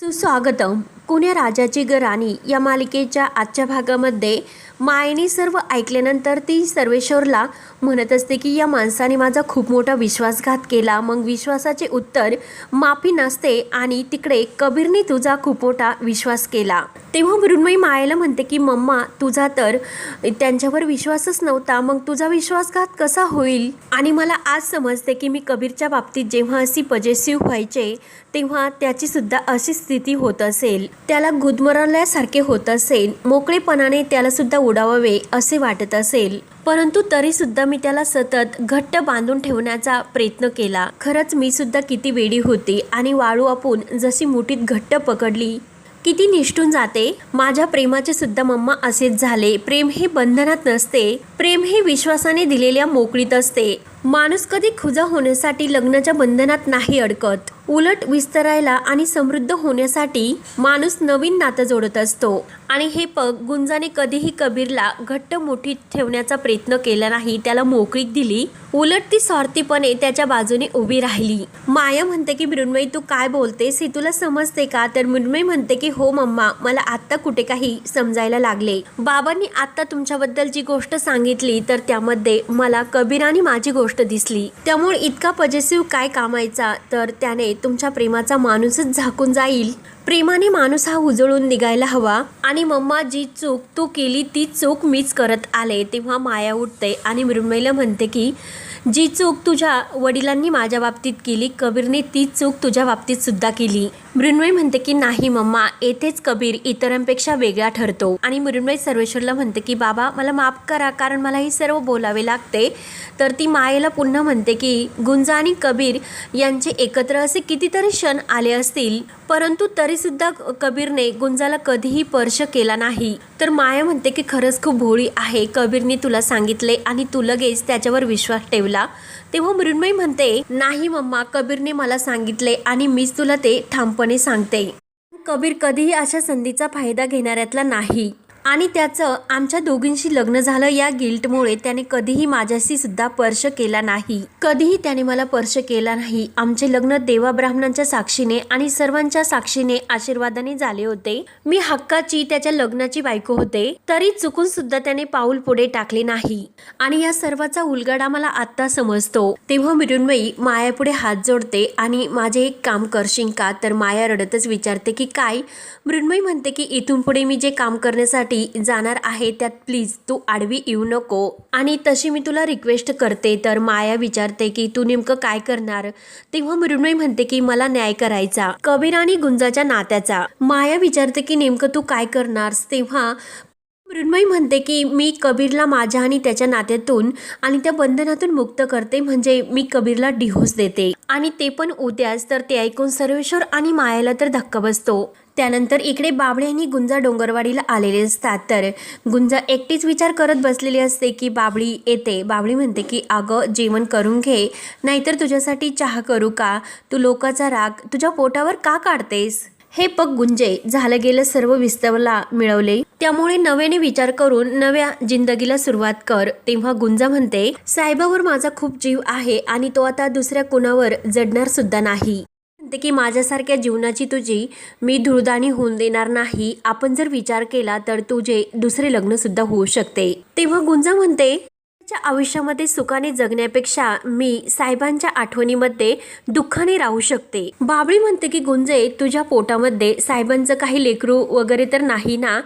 就上个灯 कुण्या राजाची ग राणी या मालिकेच्या आजच्या भागामध्ये मायेने सर्व ऐकल्यानंतर ती सर्वेश्वरला म्हणत असते की या माणसाने माझा खूप मोठा विश्वासघात केला. मग विश्वासाचे उत्तर माफी नसते आणि तिकडे कबीरने तुझा खूप मोठा विश्वास केला. तेव्हा मृण्मयी मायेला म्हणते की मम्मा तुझा तर त्यांच्यावर विश्वासच नव्हता. मग तुझा विश्वासघात कसा होईल? आणि मला आज समजते की मी कबीरच्या बाबतीत जेव्हा अशी पजेसिव्ह व्हायचे तेव्हा त्याची सुद्धा अशी स्थिती होत असेल. त्याला गुदमरल्यासारखे होत असेल मोकळेपणाने त्यालासुद्धा उडावावे असे वाटत असेल. परंतु तरी सुद्धा मी त्याला सतत घट्ट बांधून ठेवण्याचा प्रयत्न केला. खरंच मी सुद्धा किती वेडी होती आणि वाळू आपण जशी मुठीत घट्ट पकडली. किती निष्ठून जाते. माझ्या प्रेमाचे सुद्धा मम्मा असेच झाले. प्रेम हे बंधनात नसते. प्रेम हे विश्वासाने दिलेल्या मोकळीत असते. माणूस कधी खुजा होण्यासाठी लग्नाच्या बंधनात नाही अडकत. उलट विस्तारायला आणि समृद्ध होण्यासाठी माणूस नवीन नातं जोडत असतो. आणि हे पग गुंजाने कधीही कबीरला घट्ट मुठीत ठेवण्याचा प्रयत्न केला नाही त्याला मोकळीक दिली. उलट ती स्वार्थीपणे त्याच्या बाजूने उभी राहिली. माया म्हणते की मृण्मयी तू काय बोलतेस? हे तुला समजते का? तर मृण्मयी म्हणते की हो मम्मा मला आत्ता कुठे काही समजायला लागले. बाबांनी आत्ता तुमच्याबद्दल जी गोष्ट सांगितली तर त्यामध्ये मला कबीर आणि माझी गोष्ट दिसली. त्यामुळे इतका पजेसिव्ह काय कामायचा? तर त्याने तुमच्या प्रेमाचा माणूसच झाकून जाईल. प्रेमाने माणूस हा उजळून निघायला हवा. आणि मम्मा जी चूक तू केली ती चूक मीच करत आले. तेव्हा माया उठते आणि मृण्मयला म्हणते की जी चूक तुझ्या वडिलांनी माझ्या बाबतीत केली कबीरने ती चूक तुझ्या बाबतीत सुद्धा केली. मृण्मय म्हणते की नाही मम्मा येथेच कबीर इतरांपेक्षा वेगळा ठरतो. आणि मृण्मय सर्वेश्वरला म्हणते की बाबा मला माफ करा कारण मला हे सर्व बोलावे लागते. तर ती मायेला पुन्हा म्हणते की गुंजा आणि कबीर यांचे एकत्र असे कितीतरी क्षण आले असतील परंतु तरीसुद्धा कबीरने गुंजाला कधीही स्पर्श केला नाही. तर माया म्हणते की खरंच खूप भोळी आहे. कबीरने तुला सांगितले आणि तू लगेच त्याच्यावर विश्वास ठेवला. तेव्हा मृण्मयी म्हणते नाही मम्मा कबीरने मला सांगितले आणि मीच तुला ते ठामपणे सांगते. कबीर कधीही अशा संधीचा फायदा घेणाऱ्यातला नाही. आणि त्याचं आमच्या दोघींशी लग्न झालं या गिल्टमुळे त्याने कधीही माझ्याशी सुद्धा स्पर्श केला नाही. कधीही त्याने मला स्पर्श केला नाही. आमचे लग्न देवा ब्राह्मणांच्या साक्षीने आणि सर्वांच्या साक्षीने आशीर्वादाने झाले होते. मी हक्काची त्याच्या लग्नाची बायको होते. तरी चुकून सुद्धा त्याने पाऊल पुढे टाकले नाही. आणि या सर्वाचा उलगडा मला आत्ता समजतो. तेव्हा मृण्मयी मायापुढे हात जोडते आणि माझे एक काम करशील का? तर माया रडतच विचारते की काय? मृण्मयी म्हणते की इथून पुढे मी जे काम करण्यासाठी जाणार आहे त्यात प्लीज तू आडवी येऊ नको. आणि तशी मी तुला रिक्वेस्ट करते तर माया विचारते की तू नेमकं काय करणार? तेव्हा मृण्मयी म्हणते की मला न्याय करायचा. कबीर आणि गुंजाच्या नात्याचा. माया विचारते की नेमकं तू काय करणार? तेव्हा मृण्मयी म्हणते की मी कबीरला माझ्या आणि त्याच्या नात्यातून आणि त्या बंधनातून मुक्त करते म्हणजे मी कबीरला डिहोस देते. आणि ते पण उद्याच तर ते ऐकून सर्वेश्वर आणि मायाला तर धक्का बसतो. त्यानंतर इकडे बाबळे आणि गुंजा डोंगरवाडीला आलेले असतात. तर गुंजा एकटीच विचार करत बसलेली असते की बाबळी येते. बाबळी म्हणते की अगं जेवण करून घे. नाहीतर तुझ्यासाठी चहा करू का? तू लोकाचा राग तुझ्या पोटावर का काढतेस? हे पग गुंजे झालं गेलं सर्व विस्तवला मिळवले. त्यामुळे नव्याने विचार करून नव्या जिंदगीला सुरुवात कर तेव्हा गुंजा म्हणते साहेबावर माझा खूप जीव आहे आणि तो आता दुसऱ्या कुणावर जडणार सुद्धा नाही. म्हणते की माझ्यासारख्या जीवनाची तुझी मी धुळदाणी होऊन देणार नाही. आपण जर विचार केला तर तुझे दुसरे लग्न सुद्धा होऊ शकते. तेव्हा गुंजा म्हणते "माझ्या आयुष्यामध्ये सुखाने जगण्यापेक्षा मी साहेबांच्या आठवणीमध्ये दुःखाने राहू शकते. बाबळी म्हणते की गुंजे तुझ्या पोटामध्ये साहेबांचं काही लेकरू वगैरे तर नाही ना?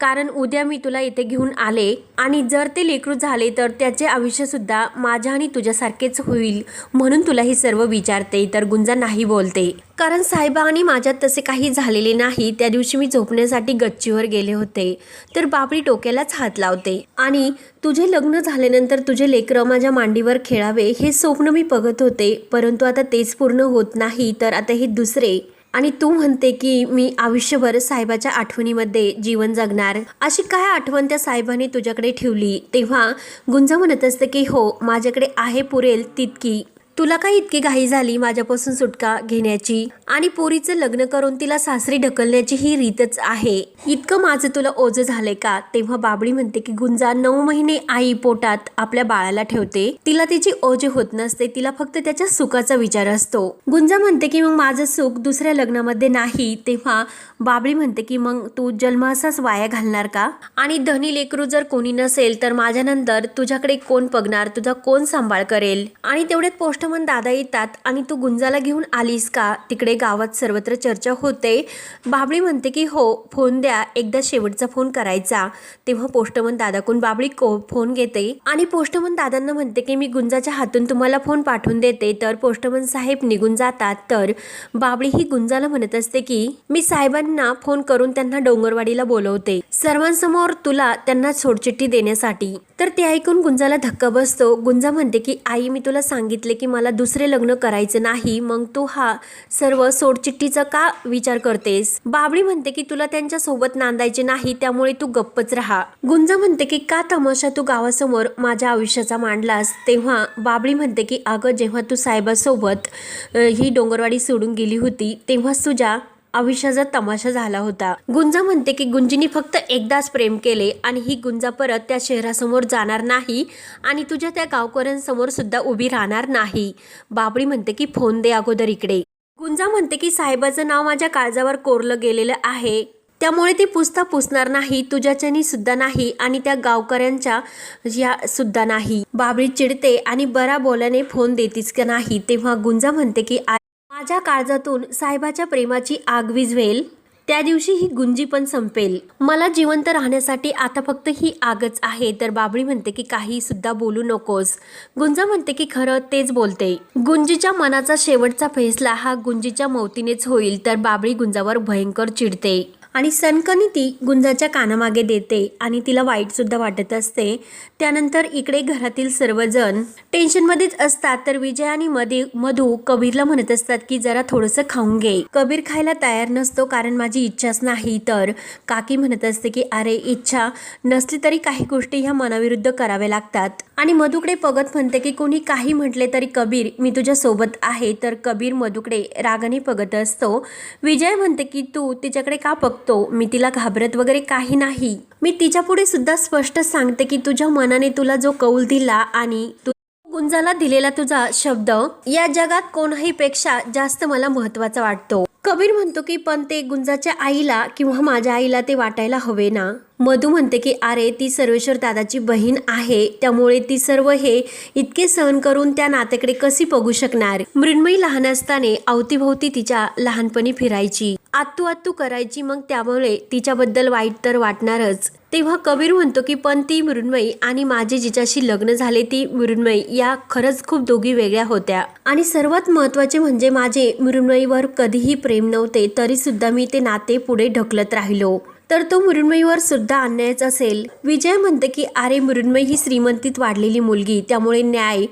कारण उद्या मी तुला इथे घेऊन आले आणि जर ते लेकरू झाले तर त्याचे आयुष्यसुद्धा माझ्या आणि तुझ्यासारखेच होईल म्हणून तुला हे सर्व विचारते. तर गुंजा नाही बोलते. कारण साहेबा आणि माझ्यात तसे काही झालेले नाही. त्या दिवशी मी झोपण्यासाठी गच्चीवर गेले होते. तर बापडी टोक्यालाच हात लावते. आणि तुझे लग्न झाल्यानंतर तुझे लेकरं माझ्या मांडीवर खेळावे हे स्वप्न मी बघत होते. परंतु आता तेच पूर्ण होत नाही. तर आता हे दुसरे आणि तू म्हणते की मी आयुष्यभर साहेबाच्या आठवणीमध्ये जीवन जगणार. अशी काय आठवण त्या साहेबाने तुझ्याकडे ठेवली? तेव्हा गुंजा म्हणत असते की हो माझ्याकडे आहे पुरेल तितकी. तुला काय इतकी घाई झाली माझ्यापासून सुटका घेण्याची? आणि पोरीचं लग्न करून तिला सासरी ढकलण्याची ही रीतच आहे. इतकं माझं तुला ओझं झालंय का? तेव्हा बाबडी म्हणते की गुंजा नऊ महिने आई पोटात आपल्या बाळाला ठेवते. तिला तिची ओझे होत नसते. तिला फक्त त्याच्या सुखाचा विचार असतो. गुंजा म्हणते की मग माझं सुख दुसऱ्या लग्नामध्ये नाही. तेव्हा बाबडी म्हणते की मग तू जन्म असाच वाया घालणार का? आणि धनी लेकरू जर कोणी नसेल तर माझ्यानंतर तुझ्याकडे कोण बघणार? तुझा कोण सांभाळ करेल? आणि तेवढ्यात पोस्टमन दादा येतात आणि तू गुंजाला घेऊन आलीस का? तिकडे गावात सर्वत्र चर्चा होते. बाबळी म्हणते की हो फोन द्या. एकदा शेवटचा फोन करायचा. तेव्हा पोस्टमन दादाकडून बाबळी को फोन घेते. आणि पोस्टमन दादांना म्हणते की मी गुंजाच्या हातून तुम्हाला फोन पाठवून देते. तर पोस्टमन साहेब निघून जातात. तर बाबळी ही गुंजाला म्हणत असते की मी साहेबांना फोन करून त्यांना डोंगरवाडीला बोलवते. सर्वांसमोर तुला त्यांना सोडचिठ्ठी देण्यासाठी. तर ते ऐकून गुंजाला धक्का बसतो. गुंजा म्हणते की आई मी तुला सांगितले की मला दुसरे लग्न करायचं नाही मग तू हा सर्व सोडचिठ्ठीचा का विचार करतेस? बाबळी म्हणते की तुला त्यांच्यासोबत नांदायचे नाही त्यामुळे तू गप्पच राहा. गुंजा म्हणते की का तमाशा तू गावासमोर माझ्या आयुष्याचा मांडलास? तेव्हा बाबळी म्हणते की अगं जेव्हा तू साहेबासोबत ही डोंगरवाडी सोडून गेली होती तेव्हाच तुझ्या आयुष्याचा तमाशा झाला होता. गुंजा म्हणते की गुंजीनी फक्त एकदाच प्रेम केले आणि ही गुंजा परत त्या शहरासमोर जाणार नाही आणि तुझ्या त्या गावकऱ्यांसमोर सुद्धा उभी राहणार नाही. बाबळी म्हणते की फोन दे अगोदर इकडे. गुंजा म्हणते की साहेबाचं नाव माझ्या काळजावर कोरलं गेलेलं आहे. त्यामुळे ती पुसता पुसणार नाही तुझ्याच्यानी सुद्धा नाही आणि त्या गावकऱ्यांच्या या सुद्धा नाही. बाबळी चिडते आणि बरा बोलाने फोन देतीस का नाही तेव्हा गुंजा म्हणते की आ- माझ्या काळजातून साहेबाच्या प्रेमाची आग विझवेल. त्या दिवशी ही गुंजी पण संपेल. मला जिवंत राहण्यासाठी आता फक्त ही आगच आहे तर बाबळी म्हणते की काही सुद्धा बोलू नकोस. गुंजा म्हणते की खरं तेच बोलते. गुंजीच्या मनाचा शेवटचा फैसला हा गुंजीच्या मौतीनेच होईल तर बाबळी गुंजावर भयंकर चिडते. आणि सनकनी ती गुंजाच्या कानामागे देते आणि तिला वाईटसुद्धा वाटत असते. त्यानंतर इकडे घरातील सर्वजण टेन्शनमध्येच असतात. तर विजय आणि मधे मधू कबीरला म्हणत असतात की जरा थोडंसं खाऊन घे. कबीर खायला तयार नसतो कारण माझी इच्छाच नाही तर काकी म्हणत असते की अरे इच्छा नसली तरी काही गोष्टी ह्या मनाविरुद्ध कराव्या लागतात. आणि मधुकडे पगत म्हणते की कोणी काही म्हटले तरी कबीर मी तुझ्या सोबत आहे. तर कबीर मधुकडे रागाने पगत असतो. विजय म्हणते की तू तिच्याकडे का बघतो मी तिला घाबरत वगैरे काही नाही. मी तिच्यापुढे सुद्धा स्पष्ट सांगते की तुझ्या मनाने तुला जो कौल दिला आणि तू गुंजाला दिलेला तुझा शब्द या जगात कोणाही पेक्षा जास्त मला महत्त्वाचा वाटतो. कबीर म्हणतो की पण ते गुंजाच्या आईला किंवा माझ्या आईला ते वाटायला हवे ना? मधू म्हणते की अरे ती सर्वेश्वर दादाची बहीण आहे त्यामुळे ती सर्व हे इतके सहन करून त्या नात्याकडे कशी बघू शकणार? मृण्मयी लहान असताना अवतीभोवती तिच्या लहानपणी फिरायची. आत्तू आत्तू करायची मग त्यामुळे तिच्याबद्दल वाईट तर वाटणारच. तेव्हा कबीर म्हणतो की पण ती मृण्मयी आणि माझे जिच्याशी लग्न झाले ती मृण्मयी या खरंच खूप दोघी वेगळ्या होत्या. आणि सर्वात महत्त्वाचे म्हणजे माझे मृण्मयीवर कधीही प्रेम नव्हते तरी सुद्धा मी ते नाते पुढे ढकलत राहिलो. तर तो मृण्मयीवर सुद्धा अन्यायच असेल. विजय म्हणते की अरे मृण्मयी ही श्रीमंतीत वाढलेली मुलगी त्यामुळे न्याय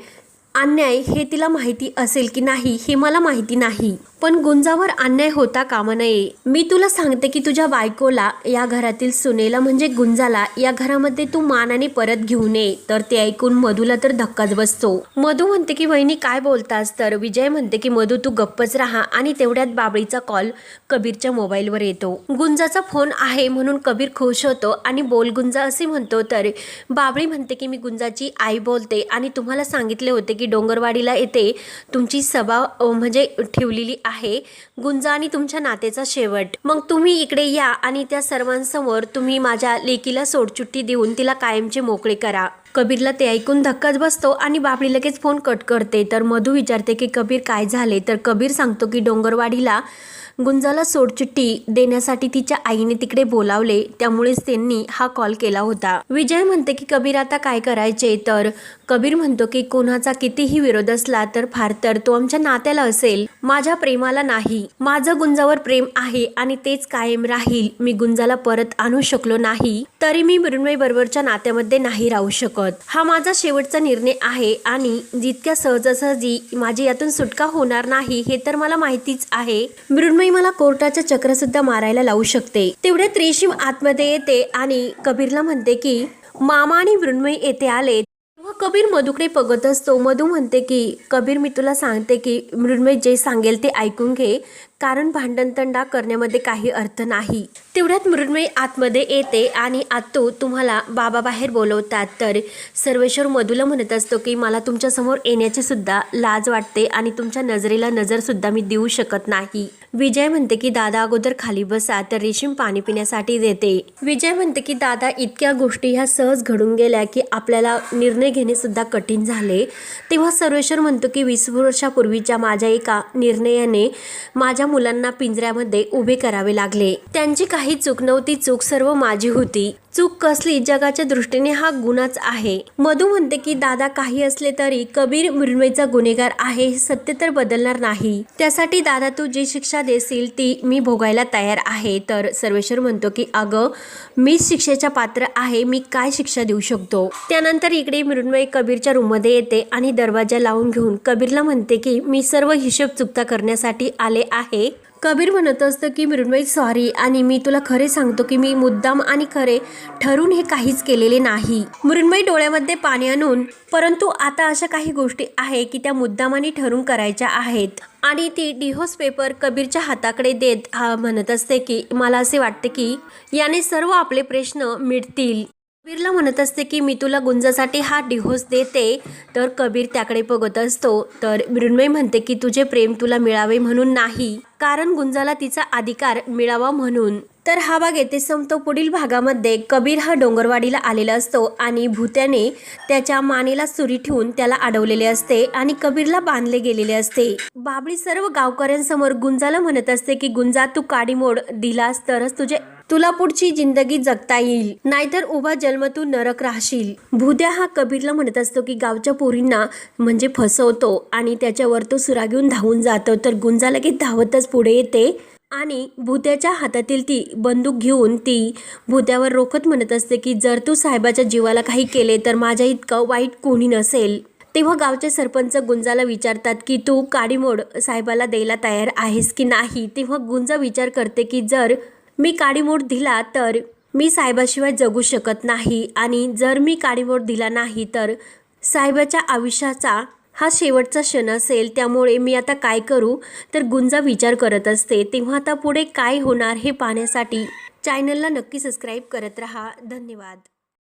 अन्याय हे तिला माहिती असेल की नाही हे मला माहिती नाही. पण गुंजावर अन्याय होता कामा नये. मी तुला सांगते की तुझ्या बायकोला या घरातील सुनेला म्हणजे गुंजाला या घरामध्ये तू मानाने परत घेऊन ये तर ते ऐकून मधूला तर धक्काच बसतो. मधू म्हणते की वहिनी काय बोलतास? तर विजय म्हणते की मधू तू गप्पच राहा. आणि तेवढ्यात बाबळीचा कॉल कबीरच्या मोबाईलवर येतो. गुंजाचा फोन आहे म्हणून कबीर खुश होतो आणि बोल गुंजा असे म्हणतो. तर बाबळी म्हणते की मी गुंजाची आई बोलते आणि तुम्हाला सांगितले होते की डोंगरवाडीला येते तुमची सभा म्हणजे ठेवलेली आहे. गुंजा आणि तुमच्या नातेचा शेवट. मग तुम्ही इकडे या आणि त्या सर्वांसमोर तुम्ही माझ्या लेकीला सोडचुट्टी देऊन तिला कायमचे मोकळे करा. कबीरला ते ऐकून धक्काच बसतो आणि बाबडी लगेच फोन कट करते. तर मधू विचारते की कबीर काय झाले? तर कबीर सांगतो की डोंगरवाडीला गुंजाला सोडचिठ्ठी देण्यासाठी तिच्या आईने तिकडे बोलावले. त्यामुळेच त्यांनी हा कॉल केला होता. विजय म्हणते की कबीर आता काय करायचे? तर कबीर म्हणतो की कोणाचा कितीही विरोध असला तर फार तर तो आमच्या नात्याला असेल. माझ्या प्रेमाला नाही. माझं गुंजावर प्रेम आहे आणि तेच कायम राहील. मी गुंजाला परत आणू शकलो नाही. तरी मी मृण्मयी बरोबरच्या नात्यामध्ये नाही राहू शकत. हा माझा शेवटचा निर्णय आहे आणि जितक्या सहजासहजी माझी यातून सुटका होणार नाही हे तर मला माहितीच आहे. मृण्मयी मला कोर्टाच्या चक्र सुद्धा मारायला लावू शकते. तेवढ्यात रेशीम आतमध्ये येते आणि कबीरला म्हणते की मामा आणि मृण्मयी येथे आले. तेव्हा कबीर मधूकडे बघत असतो. मधू म्हणते की कबीर मी तुला सांगते की मृण्मय जे सांगेल ते ऐकून घे. कारण भांडणतंडा करण्यामध्ये काही अर्थ नाही. तेवढ्यात मृण्मयी आतमध्ये येते आणि आतो तुम्हाला बाबा बाहेर बोलवतात. तर सर्वेश्वर मधूला म्हणत असतो की मला तुमच्यासमोर येण्याची सुद्धा लाज वाटते आणि तुमच्या नजरेला नजर सुद्धा मी देऊ शकत नाही. विजय म्हणते की दादा अगोदर खाली बसा तर रेशीम पाणी पिण्यासाठी देते. विजय म्हणते की दादा इतक्या गोष्टी ह्या सहज घडून गेल्या की आपल्याला निर्णय घेणे सुद्धा कठीण झाले. तेव्हा सर्वेश्वर म्हणतो की वीस वर्षापूर्वीच्या माझ्या एका निर्णयाने माझ्या मुलांना पिंजऱ्यामध्ये उभे करावे लागले. त्यांची काही चूक नव्हती चूक सर्व माझी होती. चूक कसली जगाच्या दृष्टीने हा गुन्हाच आहे. मधू म्हणते की दादा काही असले तरी कबीर मृण्मयचा गुन्हेगार आहे हे सत्य तर बदलणार नाही. त्यासाठी दादा तू जी शिक्षा देशील ती मी भोगायला तयार आहे. तर सर्वेश्वर म्हणतो की अगं मीच शिक्षेच्या पात्र आहे मी काय शिक्षा देऊ शकतो? त्यानंतर इकडे मृण्मय कबीरच्या रूममध्ये येते आणि दरवाजा लावून घेऊन कबीरला म्हणते की मी सर्व हिशोब चुकता करण्यासाठी आले आहे. कबीर म्हणत असतं की मृण्मयी सॉरी आणि मी तुला खरे सांगतो की मी मुद्दाम आणि खरे ठरून हे काहीच केलेले नाही. मृण्मयी डोळ्यामध्ये पाणी आणून परंतु आता अशा काही गोष्टी आहे की त्या मुद्दामाने ठरून करायच्या आहेत. आणि ती डिहोस पेपर कबीरच्या हाताकडे देत हा म्हणत असते की मला असे वाटते की याने सर्व आपले प्रश्न मिटतील. कबीरला म्हणत असते की मी तुला गुंजासाठी हा डिहोस देते. तर कबीर त्याकडे बघत असतो. तर मृण्मय म्हणते की तुझे प्रेम तुला मिळावे म्हणून नाही. कारण गुंजाला तिचा अधिकार मिळावा म्हणून. तर हा भाग येथे संपतो. पुढील भागामध्ये कबीर हा डोंगरवाडीला आलेला असतो आणि भूत्याने त्याच्या मानेला सुरी ठेवून त्याला अडवलेले असते आणि कबीरला बांधले गेलेले असते. बाबळी सर्व गावकऱ्यांसमोर गुंजाला म्हणत असते की गुंजा तू काडीमोड दिलास तरच तुझे तुला पुढची जिंदगी जगता येईल. नाहीतर उभा जन्म तू नरक राहशील. भुद्या हा कबीरला म्हणत असतो की गावच्या पोरींना म्हणजे फसवतो आणि त्याच्यावर तो सुरा घेऊन धावून जातो. तर गुंजा लगेच धावतच पुढे येते. आणि भुत्याच्या हातातील ती बंदूक घेऊन ती भुत्यावर रोखत म्हणत असते की जर तू साहेबाच्या जीवाला काही केले तर माझ्या इतकं वाईट कोणी नसेल. तेव्हा गावचे सरपंच गुंजाला विचारतात की तू काडीमोड साहेबाला द्यायला तयार आहेस की नाही? तेव्हा गुंजा विचार करते की जर मी काडीमोड दिला तर मी साहेबाशिवाय जगू शकत नाही. आणि जर मी काडीमोड दिला नाही तर साहेबाच्या आयुष्याचा हा शेवटचा क्षण असेल. त्यामुळे मी आता काय करू? तर गुंजा विचार करत असते. तेव्हा आता पुढे काय होणार हे पाहण्यासाठी चॅनलला नक्की सबस्क्राईब करत रहा. धन्यवाद.